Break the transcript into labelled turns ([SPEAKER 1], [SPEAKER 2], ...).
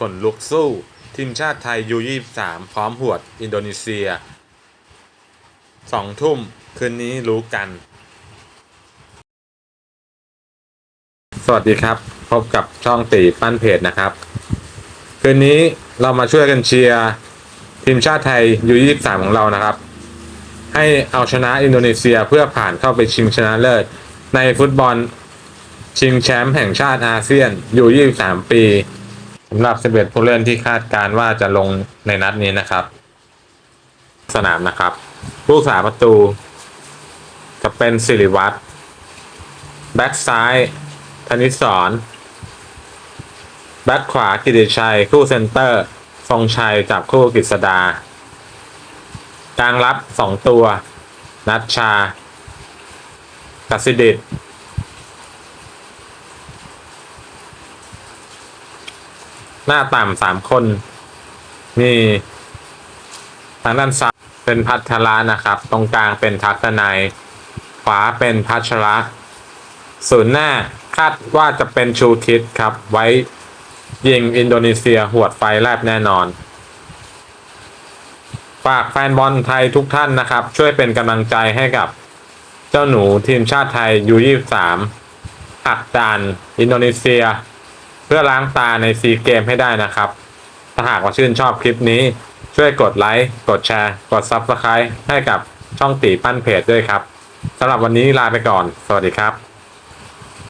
[SPEAKER 1] ขนลุกสู้ ทีมชาติไทยยู23พร้อมหวดอินโดนีเซียสองทุ่ม คืนนี้รู้กัน สวัสดีครับ พบกับช่องตีปั้นเพจนะครับ คืนนี้เรามาช่วยกันเชียร์ทีมชาติไทยยู23ของเรานะครับ ให้เอาชนะอินโดนีเซียเพื่อผ่านเข้าไปชิงชนะเลิศในฟุตบอลชิงแชมป์แห่งชาติอาเซียนอยู่ 23 ปี สำหรับ 11 ผู้เล่นที่คาดการว่าจะลงในนัดนี้นะครับ สนามนะครับผู้สาประตู จะเป็นสิริวัตรแบ็กซ้ายธนิสรแบ็กขวากิติชัย คู่เซนเตอร์ ทรงชัยจับคู่กฤษดากลางรับ2ตัว นัชชากัสิดิต หน้าต่ำสามคน มีทางด้านซ้ายเป็นพัทระนะครับ ตรงกลางเป็นทัศนัยขวาเป็นพัชระศูนย์หน้าคาดว่าจะเป็นชูคิดครับ ไว้ยิงอินโดนีเซียหวดไฟแลบแน่นอน ฝากแฟนบอลไทยทุกท่านนะครับ ช่วยเป็นกำลังใจให้กับเจ้าหนูทีมชาติไทยยู23หักดาน อินโดนีเซีย พื่อล้างตาในซีเกมให้ได้นะครับ ถ้าหากว่าชื่นชอบคลิปนี้ ช่วยกดไลค์ กดแชร์ กด Subscribe ให้กับช่องตีปั้นเพจด้วยครับสำหรับวันนี้ลาไปก่อน สวัสดีครับ